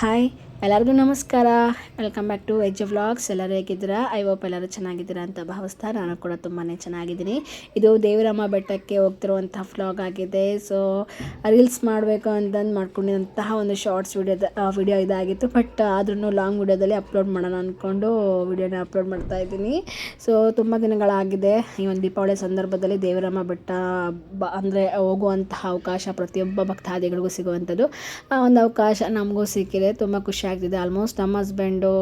Hi. ಎಲ್ಲರಿಗೂ ನಮಸ್ಕಾರ. Welcome back to veg vlogs ಎಲ್ಲರೂ ಹೇಗಿದ್ದೀರಾ? ಐ ಹೋಪ್ ಎಲ್ಲರೂ ಚೆನ್ನಾಗಿದ್ದೀರಾ ಅಂತ ಭಾವಿಸ್ತಾ ನಾನು ಕೂಡ ತುಂಬಾ ಚೆನ್ನಾಗಿದ್ದೀನಿ. ಇದು ದೇವರಮ್ಮ ಬೆಟ್ಟಕ್ಕೆ ಹೋಗ್ತಿರುವಂತಹ ಫ್ಲಾಗ್ ಆಗಿದೆ. ಸೊ ರೀಲ್ಸ್ ಮಾಡಬೇಕು ಅಂತಂದು ಮಾಡ್ಕೊಂಡಿರುವಂತಹ ಒಂದು ಶಾರ್ಟ್ಸ್ ವಿಡಿಯೋದ ವಿಡಿಯೋ ಇದಾಗಿತ್ತು. ಬಟ್ ಆದ್ರೂ ಲಾಂಗ್ ವಿಡಿಯೋದಲ್ಲಿ ಅಪ್ಲೋಡ್ ಮಾಡೋಣ ಅಂದ್ಕೊಂಡು ವಿಡಿಯೋನ ಅಪ್ಲೋಡ್ ಮಾಡ್ತಾ ಇದ್ದೀನಿ. ಸೊ ತುಂಬ ದಿನಗಳಾಗಿದೆ. ಈ ಒಂದು ದೀಪಾವಳಿ ಸಂದರ್ಭದಲ್ಲಿ ದೇವರಮ್ಮ ಬೆಟ್ಟ, ಬ, ಅಂದರೆ ಹೋಗುವಂತಹ ಅವಕಾಶ ಪ್ರತಿಯೊಬ್ಬ ಭಕ್ತಾದಿಗಳಿಗೂ ಸಿಗುವಂಥದ್ದು. ಆ, ಒಂದು ಅವಕಾಶ ನಮಗೂ ಸಿಕ್ಕಿದೆ. ತುಂಬ ಖುಷಿ ಆಗ್ತಿದೆ. ಆಲ್ಮೋಸ್ಟ್ ನಮ್ಮ ಹಸ್ಬೆಂಡು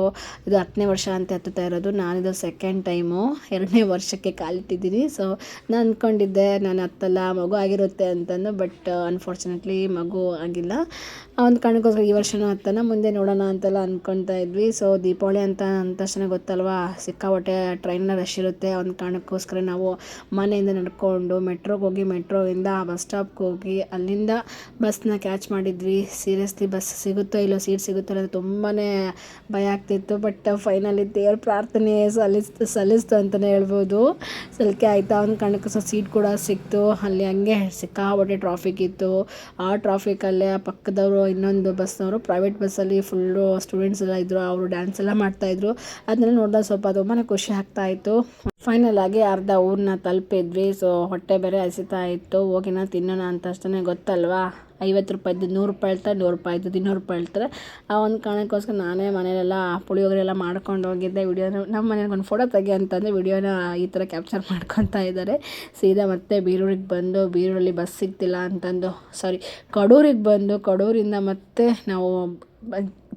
ಇದು ಹತ್ತನೇ ವರ್ಷ ಅಂತ ಹತ್ತುತ್ತಾ ಇರೋದು. ನಾನಿದು ಸೆಕೆಂಡ್ ಟೈಮು ಎರಡನೇ ವರ್ಷಕ್ಕೆ ಕಾಲಿಟ್ಟಿದ್ದೀನಿ. ಸೊ ನಾನು ಅಂದ್ಕೊಂಡಿದ್ದೆ ನಾನು ಹತ್ತಲ್ಲ, ಮಗು ಆಗಿರುತ್ತೆ ಅಂತಂದು ಬಟ್ ಅನ್ಫಾರ್ಚುನೇಟ್ಲಿ ಮಗು ಆಗಿಲ್ಲ. ಒಂದು ಕಾರಣಕ್ಕೋಸ್ಕರ ಈ ವರ್ಷನೂ ಹತ್ತನ ಮುಂದೆ ನೋಡೋಣ ಅಂತೆಲ್ಲ ಅಂದ್ಕೊತಾ ಇದ್ವಿ. ಸೊ ದೀಪಾವಳಿ ಅಂತ ಅಂದ ತಕ್ಷಣ ಗೊತ್ತಲ್ವಾ, ಸಿಕ್ಕಾಪಟ್ಟೆ ಟ್ರೈನ್ನ ರಶ್ ಇರುತ್ತೆ. ಒಂದು ಕಾರಣಕ್ಕೋಸ್ಕರ ನಾವು ಮನೆಯಿಂದ ನಡ್ಕೊಂಡು ಮೆಟ್ರೋಗೆ ಹೋಗಿ, ಮೆಟ್ರೋಯಿಂದ ಬಸ್ ಸ್ಟಾಪ್ಗೆ ಹೋಗಿ ಅಲ್ಲಿಂದ ಬಸ್ನ ಕ್ಯಾಚ್ ಮಾಡಿದ್ವಿ. ಸೀರಿಯಸ್ಲಿ ಬಸ್ ಸಿಗುತ್ತೋ ಇಲ್ಲೋ ಸೀಟ್ ಸಿಗುತ್ತೋ ಅನ್ನೋದು ತುಂಬಾ ಭಯ ಆಗ್ತಿತ್ತು ಬಟ್ ಫೈನಲಿ ದೇವ್ರ ಪ್ರಾರ್ಥನೆ ಸಲ್ಲಿಸ್ತು ಸಲ್ಲಿಸ್ತು ಅಂತಲೇ ಹೇಳ್ಬೋದು. ಸಲಿಕೆ ಆಯಿತಾ? ಒಂದು ಸಹ ಸೀಟ್ ಕೂಡ ಸಿಕ್ತು. ಅಲ್ಲಿ ಹಂಗೆ ಸಿಕ್ಕಾಪಟ್ಟೆ ಟ್ರಾಫಿಕ್ ಇತ್ತು. ಆ ಟ್ರಾಫಿಕಲ್ಲೇ ಪಕ್ಕದವರು, ಇನ್ನೊಂದು ಬಸ್ನವರು ಪ್ರೈವೇಟ್ ಬಸ್ಸಲ್ಲಿ ಫುಲ್ಲು ಸ್ಟೂಡೆಂಟ್ಸ್ ಎಲ್ಲ ಇದ್ದರು ಅವರು ಡ್ಯಾನ್ಸ್ ಎಲ್ಲ ಮಾಡ್ತಾಯಿದ್ರು ಅದನ್ನ ನೋಡಿದಾಗ ಸ್ವಲ್ಪ ತುಂಬಾ ಖುಷಿ ಆಗ್ತಾ ಇತ್ತು. ಫೈನಲ್ ಆಗಿ ಅರ್ಧ ಊರನ್ನ ತಲುಪಿದ್ವಿ. ಸೊ ಹೊಟ್ಟೆ ಬೇರೆ ಹಸಿತಾ ಇತ್ತು. ಹೋಗಿನ ತಿನ್ನೋಣ ಅಂತ ಅಷ್ಟೇ ಗೊತ್ತಲ್ವಾ? ಐವತ್ತು ರೂಪಾಯಿದ್ದು ನೂರು ರೂಪಾಯಿ ಹೇಳ್ತಾರೆ, ನೂರು ರೂಪಾಯಿದ್ದು ಇನ್ನೂರು ರೂಪಾಯಿ ಹೇಳ್ತಾರೆ. ಆ ಒಂದು ಕಾರಣಕ್ಕೋಸ್ಕರ ನಾನೇ ಮನೇಲೆಲ್ಲ ಪುಳಿಯೋಗರೆ ಎಲ್ಲ ಮಾಡ್ಕೊಂಡು ಹೋಗಿದ್ದೆ. ವಿಡಿಯೋನ ನಮ್ಮ ಮನೇಲಿ ಒಂದು ಫೋಟೋ ತೆಗೆ ಅಂತಂದರೆ ವಿಡಿಯೋನ ಈ ಥರ ಕ್ಯಾಪ್ಚರ್ ಮಾಡ್ಕೊತಾ ಇದ್ದಾರೆ. ಸೀದಾ ಮತ್ತೆ ಬೀರೂರಿಗೆ ಬಂದು, ಬೀರೂರಲ್ಲಿ ಬಸ್ ಸಿಗ್ತಿಲ್ಲ ಅಂತಂದು ಸಾರಿ ಕಡೂರಿಗೆ ಬಂದು, ಕಡೂರಿಂದ ಮತ್ತೆ ನಾವು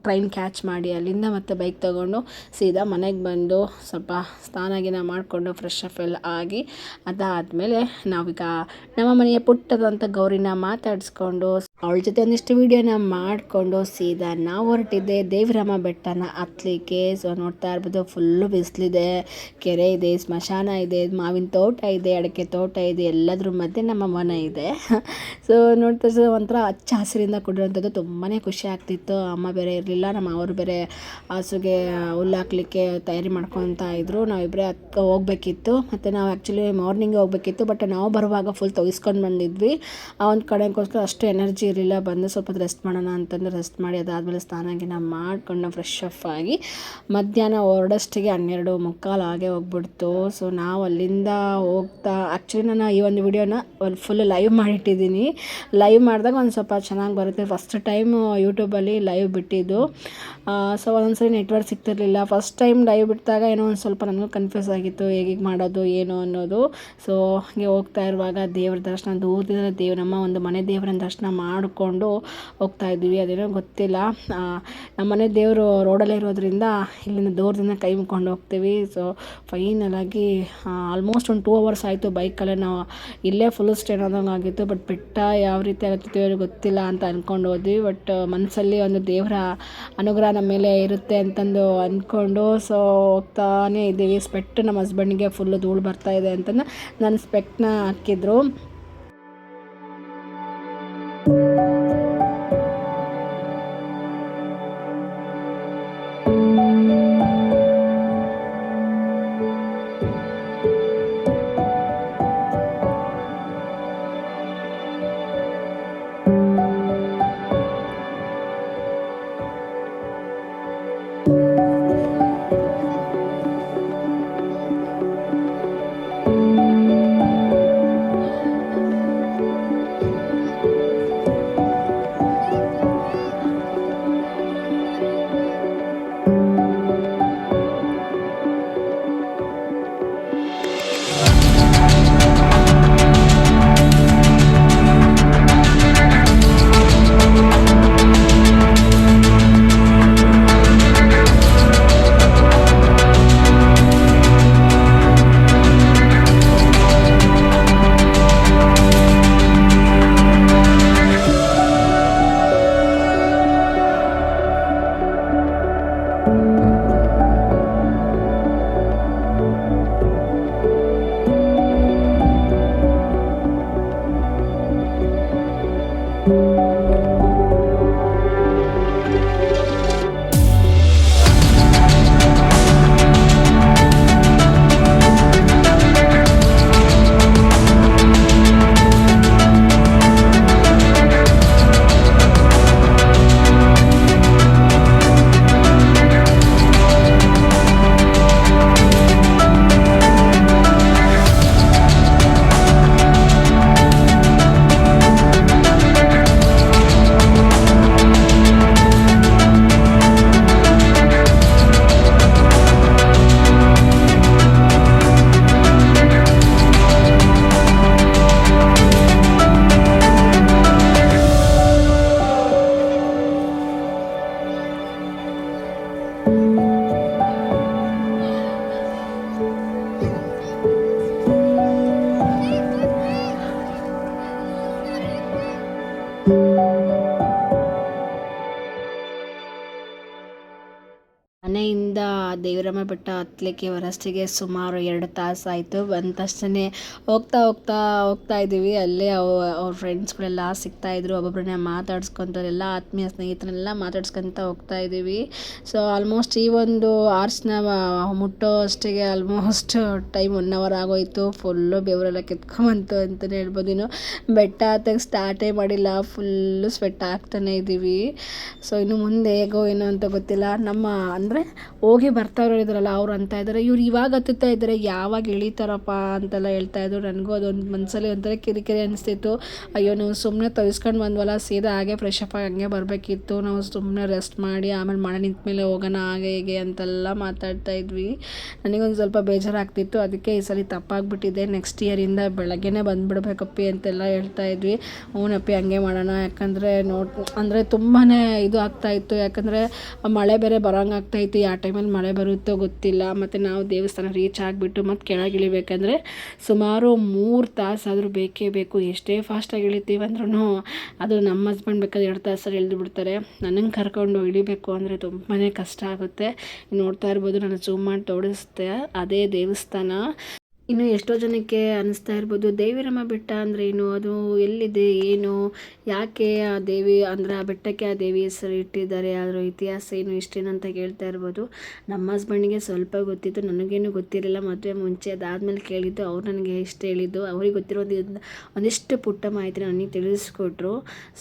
ಟ್ರೈನ್ ಕ್ಯಾಚ್ ಮಾಡಿ ಅಲ್ಲಿಂದ ಮತ್ತೆ ಬೈಕ್ ತಗೊಂಡು ಸೀದಾ ಮನೆಗೆ ಬಂದು ಸ್ವಲ್ಪ ಸ್ನಾನ ಗಿನ ಮಾಡಿಕೊಂಡು ಫ್ರೆಶ್ ಅಪ್ ಎಲ್ಲ ಆಗಿ ಅದಾದಮೇಲೆ ನಾವೀಗ ನಮ್ಮ ಮನೆಯ ಪುಟ್ಟದಂಥ ಗೌರಿನ ಮಾತಾಡಿಸ್ಕೊಂಡು ಅವಳ ಜೊತೆ ಒಂದಿಷ್ಟು ವೀಡಿಯೋನ ಮಾಡಿಕೊಂಡು ಸೀದಾ ನಾವು ಹೊರಟಿದ್ದೆ ದೇವರಾಮ ಬೆಟ್ಟನ ಹತ್ತಲಿಕ್ಕೆ ಸೊ ನೋಡ್ತಾ ಇರ್ಬೋದು ಫುಲ್ಲು ಬಿಸಿಲಿದೆ. ಕೆರೆ ಇದೆ, ಸ್ಮಶಾನ ಇದೆ, ಮಾವಿನ ತೋಟ ಇದೆ, ಅಡಿಕೆ ತೋಟ ಇದೆ, ಎಲ್ಲದ್ರ ಮಧ್ಯೆ ನಮ್ಮ ಮನೆ ಇದೆ. ಸೊ ನೋಡ್ತಾ ಸೊ ಒಂಥರ ಹಚ್ಚ ಹಸಿರಿಂದ ಕೊಡಿರೋಂಥದ್ದು ತುಂಬಾ ಖುಷಿ ಆಗ್ತಿತ್ತು. ಅಮ್ಮ ಬೇರೆ ಇರಲಿಲ್ಲ, ನಮ್ಮ ಅವರು ಬೇರೆ ಹಸುಗೆ ಹುಲ್ಲು ಹಾಕ್ಲಿಕ್ಕೆ ತಯಾರಿ ಮಾಡ್ಕೊತಾ ಇದ್ರು. ನಾವಿಬ್ಬರೇ ಹತ್ತ ಹೋಗ್ಬೇಕಿತ್ತು. ಮತ್ತು ನಾವು ಆ್ಯಕ್ಚುಲಿ ಮಾರ್ನಿಂಗ್ ಹೋಗ್ಬೇಕಿತ್ತು ಬಟ್ ನಾವು ಬರುವಾಗ ಫುಲ್ ತೊಗಿಸ್ಕೊಂಡು ಬಂದಿದ್ವಿ. ಆ ಒಂದು ಕಡೆಗೋಸ್ಕರ ಅಷ್ಟು ಎನರ್ಜಿ ಇರಲಿಲ್ಲ, ಬಂದು ಸ್ವಲ್ಪ ರೆಸ್ಟ್ ಮಾಡೋಣ ಅಂತಂದು ರೆಸ್ಟ್ ಮಾಡಿ ಅದಾದಮೇಲೆ ಸ್ನಾನ ಗಿನ ಮಾಡ್ಕೊಂಡು ಫ್ರೆಶ್ ಅಪ್ ಆಗಿ ಮಧ್ಯಾಹ್ನ ಹೊರಡಷ್ಟಿಗೆ ಹನ್ನೆರಡು ಮುಕ್ಕಾಲು ಹಾಗೆ ಹೋಗ್ಬಿಡ್ತು. ಸೊ ನಾವು ಅಲ್ಲಿಂದ ಹೋಗ್ತಾ ಆ್ಯಕ್ಚುಲಿ ನಾನು ಈ ಒಂದು ವಿಡಿಯೋನ ಒಂದು ಫುಲ್ ಲೈವ್ ಮಾಡಿಟ್ಟಿದ್ದೀನಿ. ಲೈವ್ ಮಾಡಿದಾಗ ಒಂದು ಸ್ವಲ್ಪ ಚೆನ್ನಾಗಿ ಬರುತ್ತೆ. ಫಸ್ಟ್ ಟೈಮ್ ಯೂಟ್ಯೂಬಲ್ಲಿ ಲೈವ್ ಬಿಟ್ಟಿದ್ದು. ಸೊ ಒಂದೊಂದ್ಸರಿ ನೆಟ್ವರ್ಕ್ ಸಿಗ್ತಿರ್ಲಿಲ್ಲ. ಫಸ್ಟ್ ಟೈಮ್ ಲೈವ್ ಬಿಟ್ಟಾಗ ಏನೋ ಒಂದು ಸ್ವಲ್ಪ ನನಗೂ ಕನ್ಫ್ಯೂಸ್ ಆಗಿತ್ತು ಹೇಗೆ ಮಾಡೋದು, ಏನು ಅನ್ನೋದು. ಸೊ ಹಾಗೆ ಹೋಗ್ತಾ ಇರುವಾಗ ದೇವ್ರ ದರ್ಶನ, ದೂರದಿಂದ ದೇವ್ರಮ್ಮ ಒಂದು ಮನೆ ದೇವರನ್ನ ದರ್ಶನ ಮಾಡಿಕೊಂಡು ಹೋಗ್ತಾ ಇದ್ದೀವಿ. ಅದೇನೋ ಗೊತ್ತಿಲ್ಲ. ನಮ್ಮ ಮನೆ ದೇವರು ರೋಡಲ್ಲೇ ಇರೋದ್ರಿಂದ ಇಲ್ಲಿಂದ ದೂರದಿಂದ ಕೈ ಮುಕ್ಕೊಂಡು ಹೋಗ್ತೀವಿ. ಸೊ ಫೈನಲಾಗಿ ಆಲ್ಮೋಸ್ಟ್ ಒಂದು ಟೂ ಅವರ್ಸ್ ಆಯಿತು ಬೈಕಲ್ಲೇ ನಾವು ಇಲ್ಲೇ ಫುಲ್ ಸ್ಟೇನ್ ಆದಂಗೆ ಆಗಿತ್ತು. ಬಟ್ ಬೆಟ್ಟ ಯಾವ ರೀತಿ ಆಗುತ್ತೆ ಗೊತ್ತಿಲ್ಲ ಅಂತ ಅಂದ್ಕೊಂಡು ಹೋದ್ವಿ. ಬಟ್ ಮನಸ್ಸಲ್ಲಿ ಒಂದು ದೇವರ ಅನುಗ್ರಹ ನಮ್ಮ ಮೇಲೆ ಇರುತ್ತೆ ಅಂತಂದು ಅಂದ್ಕೊಂಡು ಸೊ ಹೋಗ್ತಾನೇ ಇದ್ದೀವಿ. ಸ್ಪೆಕ್ಟ್ ನಮ್ಮ ಹಸ್ಬೆಂಡ್ಗೆ ಫುಲ್ಲು ಧೂಳು ಬರ್ತಾ ಇದೆ ಅಂತಂದು ನನ್ನ ಸ್ಪೆಕ್ಟ್ನ ಹಾಕಿದ್ರು. ದೇವರಮ್ಮ ಬೆಟ್ಟ ಹತ್ತಲಿಕ್ಕೆ ವರಷ್ಟಿಗೆ ಸುಮಾರು ಎರಡು ತಾಸು ಆಯಿತು ಬಂದ ತಕ್ಷಣ ಹೋಗ್ತಾ ಹೋಗ್ತಾ ಹೋಗ್ತಾ ಇದ್ದೀವಿ. ಅಲ್ಲೇ ಅವ ಅವ್ರ ಫ್ರೆಂಡ್ಸ್ಗಳೆಲ್ಲ ಸಿಗ್ತಾಯಿದ್ರು ಒಬ್ಬೊಬ್ಬರನ್ನ ಮಾತಾಡ್ಸ್ಕೊತಾರೆ ಎಲ್ಲ ಆತ್ಮೀಯ ಸ್ನೇಹಿತರನ್ನೆಲ್ಲ ಮಾತಾಡ್ಸ್ಕೊತ ಹೋಗ್ತಾ ಇದ್ದೀವಿ. ಸೊ ಆಲ್ಮೋಸ್ಟ್ ಈ ಒಂದು ಆರ್ಚ್ನ ಮುಟ್ಟೋ ಅಷ್ಟಿಗೆ ಆಲ್ಮೋಸ್ಟ್ ಟೈಮ್ ಒನ್ ಅವರ್ ಆಗೋಯಿತು. ಫುಲ್ಲು ಬೆವರೆಲ್ಲ ಕೆತ್ಕೊಂಬಂತು ಅಂತಲೇ ಹೇಳ್ಬೋದು. ಇನ್ನು ಬೆಟ್ಟ ಹತ್ತಕ್ಕೆ ಸ್ಟಾರ್ಟೇ ಮಾಡಿಲ್ಲ. ಫುಲ್ಲು ಸ್ವೆಟ್ ಆಗ್ತಾನೆ ಇದ್ದೀವಿ. ಸೊ ಇನ್ನು ಮುಂದೆ ಹೇಗೋ ಏನೋ ಅಂತ ಗೊತ್ತಿಲ್ಲ. ನಮ್ಮ ಅಂದರೆ ಹೋಗಿ ಬರ್ತಾವ್ರು ಇದ್ರಲ್ಲ, ಅವ್ರು ಅಂತ ಇದ್ದಾರೆ. ಇವ್ರು ಇವಾಗ ಹತ್ತುತ್ತಾ ಇದ್ದಾರೆ, ಯಾವಾಗ ಇಳಿತಾರಪ್ಪ ಅಂತೆಲ್ಲ ಹೇಳ್ತಾ ಇದ್ರು. ನನಗೂ ಅದೊಂದು ಮನಸ್ಸಲ್ಲಿ ಒಂಥರ ಕಿರಿಕಿರಿ ಅನಿಸ್ತಿತ್ತು. ಅಯ್ಯೋ, ನಾವು ಸುಮ್ಮನೆ ತರಿಸ್ಕೊಂಡು ಬಂದ್ವಲ್ಲ, ಸೀದಾ ಹಾಗೆ ಫ್ರೆಶ್ ಆಗಿ ಹಂಗೆ ಬರಬೇಕಿತ್ತು. ನಾವು ಸುಮ್ಮನೆ ರೆಸ್ಟ್ ಮಾಡಿ, ಆಮೇಲೆ ಮಳೆ ನಿಂತ ಮೇಲೆ ಹೋಗೋಣ, ಹಾಗೆ ಹೀಗೆ ಅಂತೆಲ್ಲ ಮಾತಾಡ್ತಾ ಇದ್ವಿ. ನನಗೊಂದು ಸ್ವಲ್ಪ ಬೇಜಾರಾಗ್ತಿತ್ತು. ಅದಕ್ಕೆ ಈ ಸಲ ತಪ್ಪಾಗ್ಬಿಟ್ಟಿದೆ. ನೆಕ್ಸ್ಟ್ ಇಯರಿಂದ ಬೆಳಗ್ಗೆನೇ ಬಂದುಬಿಡ್ಬೇಕಪ್ಪಿ ಅಂತೆಲ್ಲ ಹೇಳ್ತಾ ಇದ್ವಿ. ಹ್ಞೂನಪ್ಪಿ ಹಂಗೆ ಮಾಡೋಣ. ಯಾಕಂದರೆ ನೋಡ್, ಅಂದರೆ ತುಂಬಾ ಇದು ಆಗ್ತಾಯಿತ್ತು ಯಾಕಂದರೆ ಮಳೆ ಬೇರೆ ಬರೋಂಗೆ ಆಗ್ತಾಯಿತ್ತು ಯಾವ ಟೈಮಲ್ಲಿ ಮಳೆ ಬರುತ್ತೋ ಗೊತ್ತಿಲ್ಲ, ಮತ್ತು ನಾವು ದೇವಸ್ಥಾನ ರೀಚ್ ಆಗಿಬಿಟ್ಟು ಮತ್ತು ಕೆಳಗೆ ಇಳಿಬೇಕಂದ್ರೆ ಸುಮಾರು ಮೂರು ತಾಸಾದರೂ ಬೇಕೇ ಬೇಕು. ಎಷ್ಟೇ ಫಾಸ್ಟಾಗಿ ಇಳಿತೀವಿ ಅಂದ್ರೂ ಅದು ನಮ್ಮ ಹಸ್ಬೆಂಡ್ ಬೇಕಾದ್ರೆ ಎರಡು ತಾಸಲ್ಲಿ ಇಳಿದು ಬಿಡ್ತಾರೆ. ನನಗೆ ಕರ್ಕೊಂಡು ಇಳಿಬೇಕು ಅಂದರೆ ತುಂಬಾ ಕಷ್ಟ ಆಗುತ್ತೆ. ನೋಡ್ತಾ ಇರ್ಬೋದು ನಾನು ಜೂಮ್ ಮಾಡಿ ತೋರಿಸ್ತೆ ಅದೇ ದೇವಸ್ಥಾನ. ಇನ್ನು ಎಷ್ಟೋ ಜನಕ್ಕೆ ಅನಿಸ್ತಾ ಇರ್ಬೋದು ದೇವಿರಮ್ಮ ಬೆಟ್ಟ ಅಂದರೆ ಏನು, ಅದು ಎಲ್ಲಿದೆ, ಏನು, ಯಾಕೆ ಆ ದೇವಿ, ಅಂದರೆ ಆ ಬೆಟ್ಟಕ್ಕೆ ಆ ದೇವಿ ಹೆಸರು ಇಟ್ಟಿದ್ದಾರೆ, ಅದರ ಇತಿಹಾಸ ಏನು ಇಷ್ಟೇನಂತ ಕೇಳ್ತಾ ಇರ್ಬೋದು. ನಮ್ಮ ಹಸ್ಬೆಂಡಿಗೆ ಸ್ವಲ್ಪ ಗೊತ್ತಿತ್ತು, ನನಗೇನು ಗೊತ್ತಿರಲಿಲ್ಲ, ಮದುವೆ ಮುಂಚೆ ಅದಾದಮೇಲೆ ಕೇಳಿದ್ದು, ಅವ್ರು ನನಗೆ ಇಷ್ಟು ಹೇಳಿದ್ದು, ಅವ್ರಿಗೆ ಗೊತ್ತಿರೋದು ಒಂದಿಷ್ಟು ಪುಟ್ಟ ಮಾಹಿತಿ ನನಗೆ ತಿಳಿಸ್ಕೊಟ್ರು.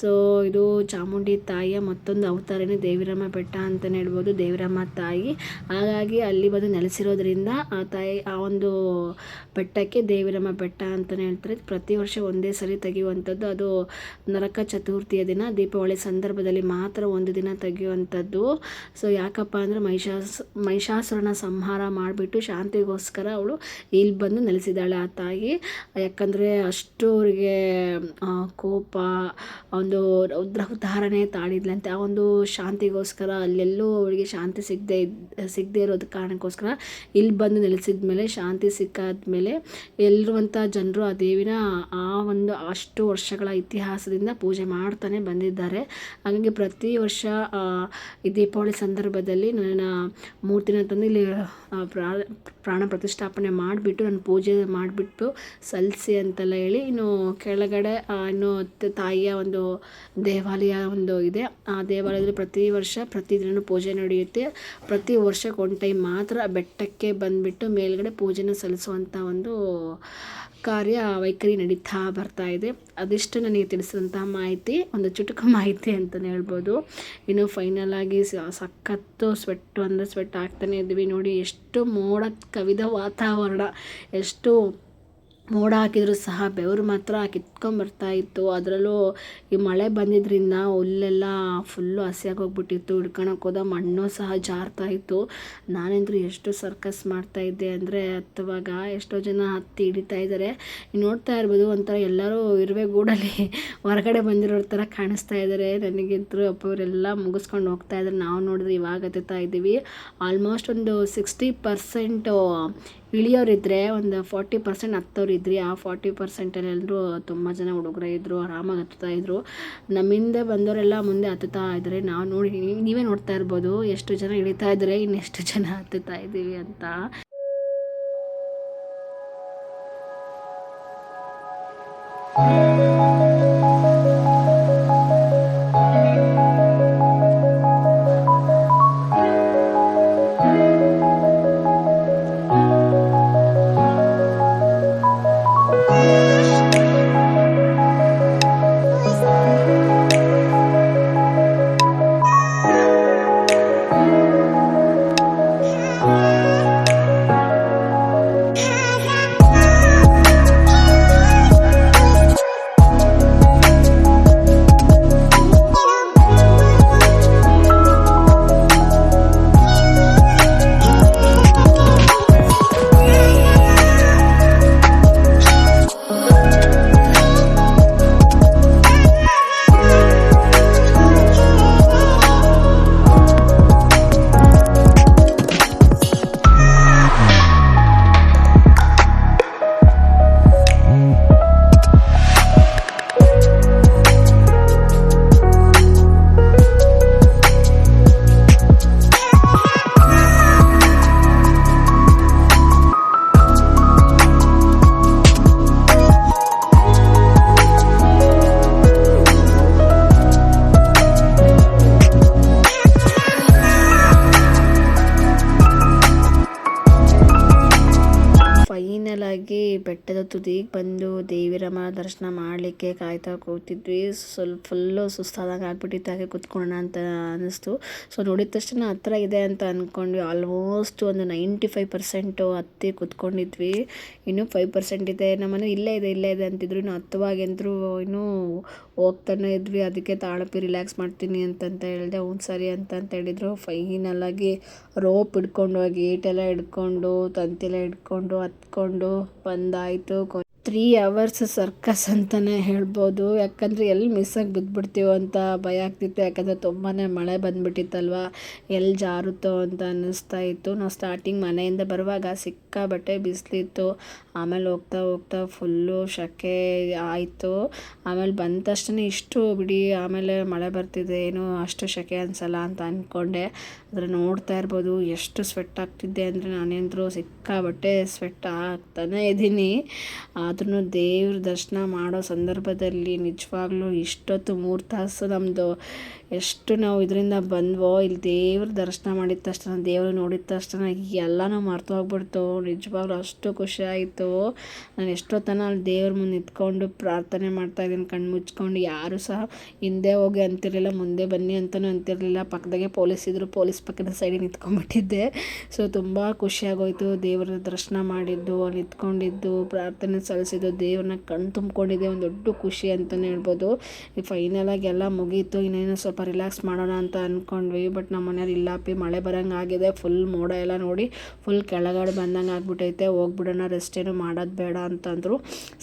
ಸೊ ಇದು ಚಾಮುಂಡಿ ತಾಯಿಯ ಮತ್ತೊಂದು ಅವತಾರನೇ ದೇವಿರಮ್ಮ ಬೆಟ್ಟ ಅಂತಲೇ ಹೇಳ್ಬೋದು ದೇವಿರಮ್ಮ ತಾಯಿ. ಹಾಗಾಗಿ ಅಲ್ಲಿ ಬಂದು ನೆಲೆಸಿರೋದ್ರಿಂದ ಆ ತಾಯಿ, ಆ ಒಂದು ಬೆಟ್ಟಕ್ಕೆ ದೇವಿರಮ್ಮ ಬೆಟ್ಟ ಅಂತಲೇ ಹೇಳ್ತಾರೆ. ಪ್ರತಿ ವರ್ಷ ಒಂದೇ ಸರಿ ತೆಗೆಯುವಂಥದ್ದು. ಅದು ನರಕ ಚತುರ್ಥಿಯ ದಿನ. ದೀಪಾವಳಿ ಸಂದರ್ಭದಲ್ಲಿ ಮಾತ್ರ ಒಂದು ದಿನ ತೆಗೆಯುವಂಥದ್ದು. ಸೊ ಯಾಕಪ್ಪ ಅಂದರೆ ಮಹಿಷಾಸ್, ಮಹಿಷಾಸುರನ ಸಂಹಾರ ಮಾಡಿಬಿಟ್ಟು ಶಾಂತಿಗೋಸ್ಕರ ಅವಳು ಇಲ್ಲಿ ಬಂದು ನೆಲೆಸಿದ್ದಾಳೆ ಆ ತಾಯಿ. ಯಾಕಂದರೆ ಅಷ್ಟು ಅವರಿಗೆ ಕೋಪ, ಒಂದು ರೌದ್ರ ಉದಾಹರಣೆ ತಾಳಿದ್ಲಂತೆ. ಆ ಒಂದು ಶಾಂತಿಗೋಸ್ಕರ ಅಲ್ಲೆಲ್ಲೂ ಅವಳಿಗೆ ಶಾಂತಿ ಸಿಗದೆ ಸಿಗದೆ ಇರೋದು ಕಾರಣಕ್ಕೋಸ್ಕರ ಇಲ್ಲಿ ಬಂದು ನೆಲೆಸಿದ ಮೇಲೆ ಶಾಂತಿ ಸಿಕ್ಕಾದ ಮೇಲೆ ಎಲ್ಲಿರುವಂಥ ಜನರು ಆ ದೇವಿನ ಆ ಒಂದು ಅಷ್ಟು ವರ್ಷಗಳ ಇತಿಹಾಸದಿಂದ ಪೂಜೆ ಮಾಡ್ತಾನೆ ಬಂದಿದ್ದಾರೆ. ಹಾಗಾಗಿ ಪ್ರತಿ ವರ್ಷ ಈ ದೀಪಾವಳಿ ಸಂದರ್ಭದಲ್ಲಿ ನನ್ನ ಮೂರ್ತಿನ ತಂದು ಇಲ್ಲಿ ಪ್ರಾಣ ಪ್ರತಿಷ್ಠಾಪನೆ ಮಾಡಿಬಿಟ್ಟು ನಾನು ಪೂಜೆ ಮಾಡಿಬಿಟ್ಟು ಸಲ್ಲಿಸಿ ಅಂತೆಲ್ಲ ಹೇಳಿ ಇನ್ನು ಕೆಳಗಡೆ ಇನ್ನು ತಾಯಿಯ ಒಂದು ದೇವಾಲಯ ಒಂದು ಇದೆ. ಆ ದೇವಾಲಯದಲ್ಲಿ ಪ್ರತಿ ವರ್ಷ ಪ್ರತಿದಿನ ಪೂಜೆ ನಡೆಯುತ್ತೆ. ಪ್ರತಿ ವರ್ಷಕ್ಕೆ ಒನ್ ಟೈಮ್ ಮಾತ್ರ ಬೆಟ್ಟಕ್ಕೆ ಬಂದುಬಿಟ್ಟು ಮೇಲ್ಗಡೆ ಪೂಜೆನ ಸಲ್ಲಿಸುವಂಥ ಒಂದು ಕಾರ್ಯ ವೈಖರಿ ನಡೀತಾ ಬರ್ತಾ ಇದೆ. ಅದಿಷ್ಟು ನನಗೆ ತಿಳಿಸಿದಂತಹ ಮಾಹಿತಿ, ಒಂದು ಚುಟುಕು ಮಾಹಿತಿ ಅಂತಲೇ ಹೇಳ್ಬೋದು. ಇನ್ನು ಫೈನಲ್ ಆಗಿ ಸಖತ್ತು ಸ್ವೆಟ್ಟು ಅಂದರೆ ಸ್ವೆಟ್ ಆಗ್ತಾನೆ ಇದ್ವಿ ನೋಡಿ, ಎಷ್ಟು ಮೋಡ, ಕವಿದ ವಾತಾವರಣ, ಎಷ್ಟು ಮೋಡ ಹಾಕಿದರೂ ಸಹ ಬೆವರು ಮಾತ್ರ ಕಿತ್ಕೊಂಬರ್ತಾ ಇತ್ತು. ಅದರಲ್ಲೂ ಈ ಮಳೆ ಬಂದಿದ್ದರಿಂದ ಹುಲ್ಲೆಲ್ಲ ಫುಲ್ಲು ಹಸಿಯಾಗಿ ಹೋಗ್ಬಿಟ್ಟಿತ್ತು ಹಿಡ್ಕೊಳಕ್ಕೆ ಹೋದ ಮಣ್ಣು ಸಹ ಜಾರ್ತಾ ಇತ್ತು. ನಾನಂತೂ ಎಷ್ಟು ಸರ್ಕಸ್ ಮಾಡ್ತಾ ಇದ್ದೆ ಅಂದರೆ ಹತ್ತುವಾಗ ಎಷ್ಟೋ ಜನ ಹತ್ತಿ ಹಿಡಿತಾ ಇದ್ದಾರೆ ನೋಡ್ತಾ ಇರ್ಬೋದು, ಒಂಥರ ಎಲ್ಲರೂ ಇರುವೆ ಗೂಡಲ್ಲಿ ಹೊರಗಡೆ ಬಂದಿರೋ ಥರ ಕಾಣಿಸ್ತಾ ಇದ್ದಾರೆ ನನಗಂತೂ ಅಪ್ಪವರೆಲ್ಲ ಮುಗಿಸ್ಕೊಂಡು ಹೋಗ್ತಾ ಇದ್ದಾರೆ ನಾವು ನೋಡಿದ್ರೆ ಇವಾಗ ಹತ್ತುತ್ತಾ ಇದ್ದೀವಿ. ಆಲ್ಮೋಸ್ಟ್ ಒಂದು ಸಿಕ್ಸ್ಟಿ ಪರ್ಸೆಂಟು ಇಳಿಯೋರಿದ್ದರೆ ಒಂದು ಫಾರ್ಟಿ ಪರ್ಸೆಂಟ್ ಹತ್ತೋರಿದ್ರಿ, ಆ ಫಾರ್ಟಿ ಪರ್ಸೆಂಟಲ್ಲಿ ಎಲ್ಲರೂ ತುಂಬ ಜನ ಹುಡುಗರೇ ಇದ್ದರು ಆರಾಮಾಗಿ ಹತ್ತುತ್ತಾ ಇದ್ದರು ನಮ್ಮ ಹಿಂದೆ ಬಂದವರೆಲ್ಲ ಮುಂದೆ ಹತ್ತುತ್ತಾ ಇದ್ದಾರೆ ನಾವು ನೋಡಿ, ನೀವೇ ನೋಡ್ತಾ ಇರ್ಬೋದು ಎಷ್ಟು ಜನ ಇಳಿತಾ ಇದ್ದಾರೆ ಇನ್ನೆಷ್ಟು ಜನ ಹತ್ತುತ್ತಾ ಇದ್ದೀವಿ ಅಂತ ತುದಿಗೆ ಬಂದು ದೇವಿರಮ್ಮ ದರ್ಶನ ಮಾಡಲಿಕ್ಕೆ ಕಾಯ್ತಾ ಕೂತಿದ್ವಿ. ಸ್ವಲ್ಪ ಫುಲ್ಲು ಸುಸ್ತಾದಂಗೆ ಆಗ್ಬಿಟ್ಟಿತ್ತು. ಹಾಗೆ ಕೂತ್ಕೊಳ್ಳೋಣ ಅಂತ ಅನ್ನಿಸ್ತು. ಸೊ ನೋಡಿದ ತಕ್ಷಣ ಹತ್ರ ಇದೆ ಅಂತ ಅಂದ್ಕೊಂಡ್ವಿ ಆಲ್ಮೋಸ್ಟ್ ಒಂದು ನೈಂಟಿ ಫೈವ್ ಪರ್ಸೆಂಟು ಹತ್ತಿ ಕೂತ್ಕೊಂಡಿದ್ವಿ. ಇನ್ನೂ ಫೈವ್ ಪರ್ಸೆಂಟ್ ಇದೆ. ನಮ್ಮನೆ ಇಲ್ಲೇ ಇದೆ ಇಲ್ಲೇ ಇದೆ ಅಂತಿದ್ರು. ಇನ್ನು ಹತ್ತುವಾಗ ಇನ್ನು ಹೋಗ್ತಾನೆ ಇದ್ವಿ. ಅದಕ್ಕೆ ತಾಳಪಿ ರಿಲ್ಯಾಕ್ಸ್ ಮಾಡ್ತೀನಿ ಅಂತಂತ ಹೇಳಿದೆ. ಹ್ಞೂ ಸರಿ ಅಂತ ಅಂತ ಹೇಳಿದರು. ಫೈನಲಾಗಿ ರೋಪ್ ಹಿಡ್ಕೊಂಡು ಹೋಗಿ ಏಟೆಲ್ಲ ಹಿಡ್ಕೊಂಡು ತಂತಿಲ್ಲ ಹಿಡ್ಕೊಂಡು, ಹತ್ಕೊಂಡು ಬಂದಾಯಿತು. ತ್ರೀ ಅವರ್ಸ್ ಸರ್ಕಸ್ ಅಂತಲೇ ಹೇಳ್ಬೋದು. ಯಾಕಂದರೆ ಎಲ್ಲಿ ಮಿಸ್ಸಾಗಿ ಬಿದ್ದುಬಿಡ್ತೀವೋ ಅಂತ ಭಯ ಆಗ್ತಿತ್ತು. ಯಾಕಂದರೆ ತುಂಬಾ ಮಳೆ ಬಂದುಬಿಟ್ಟಿತ್ತಲ್ವ? ಎಲ್ಲಿ ಜಾರುತ್ತೋ ಅಂತ ಅನ್ನಿಸ್ತಾ ಇತ್ತು. ನಾವು ಸ್ಟಾರ್ಟಿಂಗ್ ಮನೆಯಿಂದ ಬರುವಾಗ ಸಿಕ್ಕಾಬಟ್ಟೆ ಬಿಸಿಲಿತ್ತು. ಆಮೇಲೆ ಹೋಗ್ತಾ ಹೋಗ್ತಾ ಫುಲ್ಲು ಸೆಕೆ ಆಯಿತು. ಆಮೇಲೆ ಬಂದ ತಕ್ಷಣ ಇಷ್ಟು ಬಿಡಿ, ಆಮೇಲೆ ಮಳೆ ಬರ್ತಿದೆ, ಏನೂ ಅಷ್ಟು ಸೆಕೆ ಅನಿಸಲ್ಲ ಅಂತ ಅಂದ್ಕೊಂಡೆ ಆದರೆ ನೋಡ್ತಾ ಇರ್ಬೋದು, ಎಷ್ಟು ಸ್ವೆಟ್ ಆಗ್ತಿದ್ದೆ ಅಂದರೆ ನಾನೇಂದ್ರು ಸಿಕ್ಕಾಬಟ್ಟೆ ಸ್ವೆಟ್ ಆಗ್ತಾನೆ ಇದ್ದೀನಿ ಆದ್ರೂ ದೇವ್ರ ದರ್ಶನ ಮಾಡೋ ಸಂದರ್ಭದಲ್ಲಿ ನಿಜವಾಗ್ಲೂ ಇಷ್ಟೊತ್ತು ಮೂರು ತಾಸು ನಮ್ಮದು ಎಷ್ಟು ನಾವು ಇದರಿಂದ ಬಂದ್ವೋ, ಇಲ್ಲಿ ದೇವ್ರ ದರ್ಶನ ಮಾಡಿದ ತಕ್ಷಣ, ದೇವ್ರು ನೋಡಿದ ತಕ್ಷಣ ಎಲ್ಲನೂ ಮರ್ತು ಹೋಗ್ಬಿಡ್ತು. ನಿಜವಾಗ್ಲೂ ಅಷ್ಟು ಖುಷಿ ಆಯಿತು. ನಾನು ಎಷ್ಟೊತ್ತನ ಅಲ್ಲಿ ದೇವ್ರ ಮುಂದೆ ನಿಂತ್ಕೊಂಡು ಪ್ರಾರ್ಥನೆ ಮಾಡ್ತಾ ಇದ್ದೀನಿ. ಕಣ್ಣು ಮುಚ್ಕೊಂಡು ಯಾರು ಸಹ ಹಿಂದೆ ಹೋಗಿ ಅಂತಿರಲಿಲ್ಲ, ಮುಂದೆ ಬನ್ನಿ ಅಂತಲೂ ಅಂತಿರಲಿಲ್ಲ. ಪಕ್ಕದಾಗೆ ಪೊಲೀಸ್ ಇದ್ದರು ಪೊಲೀಸ್ ಪಕ್ಕದ ಸೈಡಿಗೆ ನಿಂತ್ಕೊಂಡ್ಬಿಟ್ಟಿದ್ದೆ. ಸೊ ತುಂಬ ಖುಷಿಯಾಗೋಯ್ತು ದೇವರ ದರ್ಶನ ಮಾಡಿದ್ದು ಅಲ್ಲಿ ನಿಂತ್ಕೊಂಡಿದ್ದು, ಪ್ರಾರ್ಥನೆ ಸಲ್ಲಿಸಿದ್ದು ದೇವ್ರನ್ನ ಕಣ್ಣು ತುಂಬಿಕೊಂಡಿದ್ದೆ. ಒಂದು ದೊಡ್ಡ ಖುಷಿ ಅಂತಲೇ ಹೇಳ್ಬೋದು. ಫೈನಲಾಗಿ ಎಲ್ಲ ಮುಗೀತು. ಇನ್ನೇನು ಸ್ವಲ್ಪ ರಿಲ್ಯಾಕ್ಸ್ ಮಾಡೋಣ ಅಂತ ಅಂದ್ಕೊಂಡ್ವಿ ಬಟ್ ನಮ್ಮ ಮನೆಯವ್ರು, ಇಲ್ಲ ಪಿ ಮಳೆ ಬರೋಂಗೆ ಫುಲ್ ಮೋಡ ಎಲ್ಲ ನೋಡಿ ಫುಲ್ ಕೆಳಗಡೆ ಬಂದಂಗೆ ಆಗ್ಬಿಟ್ಟೈತೆ ಹೋಗ್ಬಿಡೋಣ ರೆಸ್ಟ್ ಮಾಡೋದು ಬೇಡ ಅಂತಂದರು,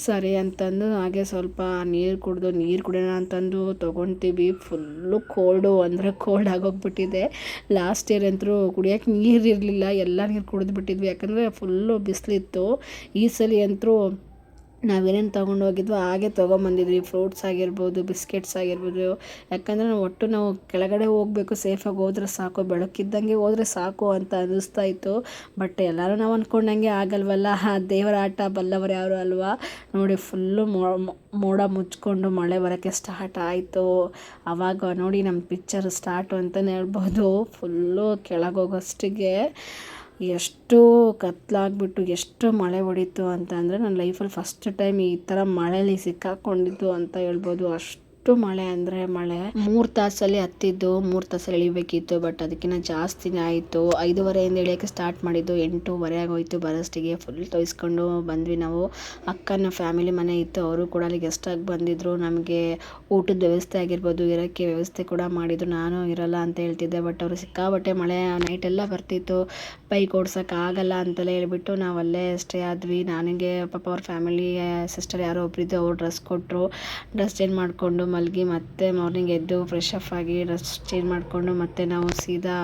ಸರಿ ಅಂತಂದು ಹಾಗೆ ಸ್ವಲ್ಪ ನೀರು ಕುಡಿದು, ನೀರು ಕುಡಿಯೋಣ ಅಂತಂದು ತೊಗೊತೀವಿ. ಫುಲ್ಲು ಕೋಲ್ಡು ಅಂದರೆ ಕೋಲ್ಡ್ ಆಗೋಗ್ಬಿಟ್ಟಿದೆ. ಲಾಸ್ಟ್ ಇಯರ್ ಅಂತೂ ಕುಡಿಯೋಕ್ಕೆ ನೀರು ಇರಲಿಲ್ಲ. ಎಲ್ಲ ನೀರು ಕುಡಿದ್ಬಿಟ್ಟಿದ್ವಿ. ಯಾಕಂದರೆ ಫುಲ್ಲು ಬಿಸಿಲಿತ್ತು. ಈ ಸಲ ಅಂತೂ ನಾವೇನೇನು ತೊಗೊಂಡು ಹೋಗಿದ್ವೋ ಹಾಗೆ ತೊಗೊಂಬಂದಿದ್ವಿ. ಫ್ರೂಟ್ಸ್ ಆಗಿರ್ಬೋದು, ಬಿಸ್ಕೆಟ್ಸ್ ಆಗಿರ್ಬೋದು. ಯಾಕಂದರೆ ನಾವು ಒಟ್ಟು ನಾವು ಕೆಳಗಡೆ ಹೋಗಬೇಕು ಸೇಫಾಗಿ ಹೋದ್ರೆ ಸಾಕು, ಬೆಳಕಿದ್ದಂಗೆ ಹೋದರೆ ಸಾಕು ಅಂತ ಅನ್ನಿಸ್ತಾ ಇತ್ತು. ಬಟ್ ಎಲ್ಲರೂ ನಾವು ಅಂದ್ಕೊಂಡಂಗೆ ಆಗಲ್ವಲ್ಲ? ದೇವರ ಆಟ, ಬಲ್ಲವರು ಯಾರು ಅಲ್ವಾ? ನೋಡಿ ಫುಲ್ಲು ಮೋಡ ಮುಚ್ಕೊಂಡು ಮಳೆ ಬರೋಕ್ಕೆ ಸ್ಟಾರ್ಟ್ ಆಯಿತು. ಆವಾಗ ನೋಡಿ ನಮ್ಮ ಪಿಕ್ಚರ್ ಸ್ಟಾರ್ಟು ಅಂತಲೇ ಹೇಳ್ಬೋದು. ಫುಲ್ಲು ಕೆಳಗೆ ಹೋಗೋಷ್ಟಿಗೆ. ಎಷ್ಟು ಕತ್ಲಾಗ್ಬಿಟ್ಟು, ಎಷ್ಟು ಮಳೆ ಹೊಡೀತು ಅಂತ ಅಂದರೆ ನನ್ನ ಲೈಫಲ್ಲಿ ಫಸ್ಟ್ ಟೈಮ್ ಈ ಥರ ಮಳೇಲಿ ಸಿಕ್ಕಾಕ್ಕೊಂಡಿದ್ದು ಅಂತ ಹೇಳ್ಬೋದು. ಅಷ್ಟು ಮಳೆ ಅಂದರೆ ಮಳೆ. ಮೂರು ತಾಸಲ್ಲಿ ಹತ್ತಿದ್ದು, ಮೂರು ತಾಸಲ್ಲಿ ಇಳಿಬೇಕಿತ್ತು ಬಟ್ ಅದಕ್ಕಿಂತ ಜಾಸ್ತಿನೇ ಆಯಿತು. ಐದೂವರೆಯಿಂದ ಇಳಿಯೋಕ್ಕೆ ಸ್ಟಾರ್ಟ್ ಮಾಡಿದ್ದು, ಎಂಟೂವರೆ ಆಗೋಯ್ತು ಬರೋಷ್ಟಿಗೆ. ಫುಲ್ ತೊಯ್ಸ್ಕೊಂಡು ಬಂದ್ವಿ ನಾವು. ಅಕ್ಕನ ಫ್ಯಾಮಿಲಿ ಮನೆ ಇತ್ತು, ಅವರು ಕೂಡ ಅಲ್ಲಿ ಗೆಸ್ಟಾಗಿ ಬಂದಿದ್ದರು ನಮಗೆ ಊಟದ ವ್ಯವಸ್ಥೆ ಆಗಿರ್ಬೋದು, ಇರೋಕ್ಕೆ ವ್ಯವಸ್ಥೆ ಕೂಡ ಮಾಡಿದ್ರು. ನಾನು ಇರಲ್ಲ ಅಂತ ಹೇಳ್ತಿದ್ದೆ ಬಟ್ ಅವರು ಸಿಕ್ಕಾಬಟ್ಟೆ ಮಳೆ ನೈಟೆಲ್ಲ ಬರ್ತಿತ್ತು. ಬೈಕ್ ಆಗಲ್ಲ ಅಂತಲೇ ಹೇಳ್ಬಿಟ್ಟು ನಾವು ಅಲ್ಲೇ ಸ್ಟೇ ಆದ್ವಿ. ನನಗೆ ಪಾಪ ಅವ್ರ ಫ್ಯಾಮಿಲಿ ಸಿಸ್ಟರ್ ಯಾರೋ ಒಬ್ಬರಿದ್ದು ಅವ್ರು ಡ್ರೆಸ್ ಕೊಟ್ಟರು ಡ್ರೆಸ್ ಚೇಂಜ್ ಮಾಡಿಕೊಂಡು ಮಲಗಿ ಮತ್ತೆ ಮಾರ್ನಿಂಗ್ ಎದ್ದು ಫ್ರೆಶ್ ಅಪ್ ಆಗಿ ಡ್ರೆಸ್ ಚೇಂಜ್ ಮಾಡಿಕೊಂಡು ಮತ್ತೆ ನಾವು ಸೀದಾ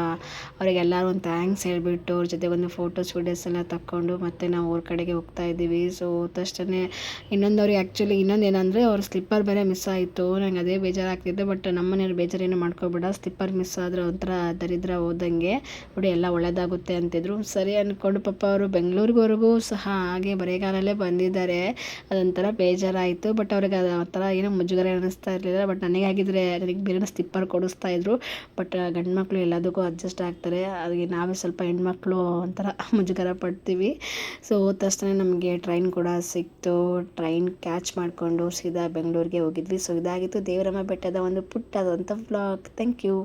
ಅವರಿಗೆಲ್ಲರೂ ಒಂದು ಥ್ಯಾಂಕ್ಸ್ ಹೇಳಿಬಿಟ್ಟು ಅವ್ರ ಜೊತೆ ಒಂದು ಫೋಟೋಸ್ ವೀಡಿಯೋಸ್ ಎಲ್ಲ ತಕ್ಕೊಂಡು ಮತ್ತೆ ನಾವು ಊರ ಕಡೆಗೆ ಹೋಗ್ತಾ ಇದ್ದೀವಿ. ಸೊ ತಕ್ಷಣ ಇನ್ನೊಂದು ಅವ್ರಿಗೆ ಆ್ಯಕ್ಚುಲಿ ಇನ್ನೊಂದು ಏನಂದರೆ ಅವ್ರ ಸ್ಲಿಪ್ಪರ್ ಬೇರೆ ಮಿಸ್ ಆಯಿತು. ನಂಗೆ ಅದೇ ಬೇಜಾರಾಗ್ತಿತ್ತು ಬಟ್ ನಮ್ಮ ಮನೆಯವ್ರು ಬೇಜಾರೇನು ಮಾಡ್ಕೊಬೇಡ. ಸ್ಲಿಪ್ಪರ್ ಮಿಸ್ ಆದರೆ ಒಂಥರ ದರಿದ್ರ ಹೋದಂಗೆ. ನೋಡಿ, ಎಲ್ಲ ಒಳ್ಳೆಯದಾಗುತ್ತೆ ಅಂತಿದ್ರು. ಸರಿ ಅಂದ್ಕೊಂಡು ಪಾಪ ಅವರು ಬೆಂಗಳೂರಿವರೆಗೂ ಸಹ ಹಾಗೆ ಬರೆಗಾಲಲ್ಲೇ ಬಂದಿದ್ದಾರೆ. ಅದೊಂಥರ ಬೇಜಾರಾಯಿತು ಬಟ್ ಅವ್ರಿಗೆ ಆ ಥರ ಏನೋ ಮುಜುಗರ ಅನ್ನಿಸ್ತಾ ಇರಲಿಲ್ಲ ಬಟ್ ನನಗಾಗಿದ್ರೆ ನನಗೆ ಬೇರೆ ಸ್ಲಿಪ್ಪರ್ ಕೊಡಿಸ್ತಾ ಇದ್ರು. ಬಟ್ ಗಂಡು ಮಕ್ಕಳು ಎಲ್ಲದಕ್ಕೂ ಅಡ್ಜಸ್ಟ್ ಆಗ್ತಾರೆ. ಅದಕ್ಕೆ ನಾವೇ ಸ್ವಲ್ಪ ಹೆಣ್ಮಕ್ಳು ಒಂಥರ ಮುಜುಗರ ಪಡ್ತೀವಿ. ಸೊ ಹೋದ ತಕ್ಷಣ ನಮಗೆ ಟ್ರೈನ್ ಕೂಡ ಸಿಕ್ತು. ಟ್ರೈನ್ ಕ್ಯಾಚ್ ಮಾಡಿಕೊಂಡು ಸೀದಾ ಬೆಂಗಳೂರಿಗೆ ಹೋಗಿದ್ವಿ. ಸೊ ಇದಾಗಿತ್ತು ದೇವರಮ್ಮ ಬೆಟ್ಟದ ಒಂದು ಪುಟ್ಟದಂಥ ವ್ಲಾಗ್ ಥ್ಯಾಂಕ್ ಯು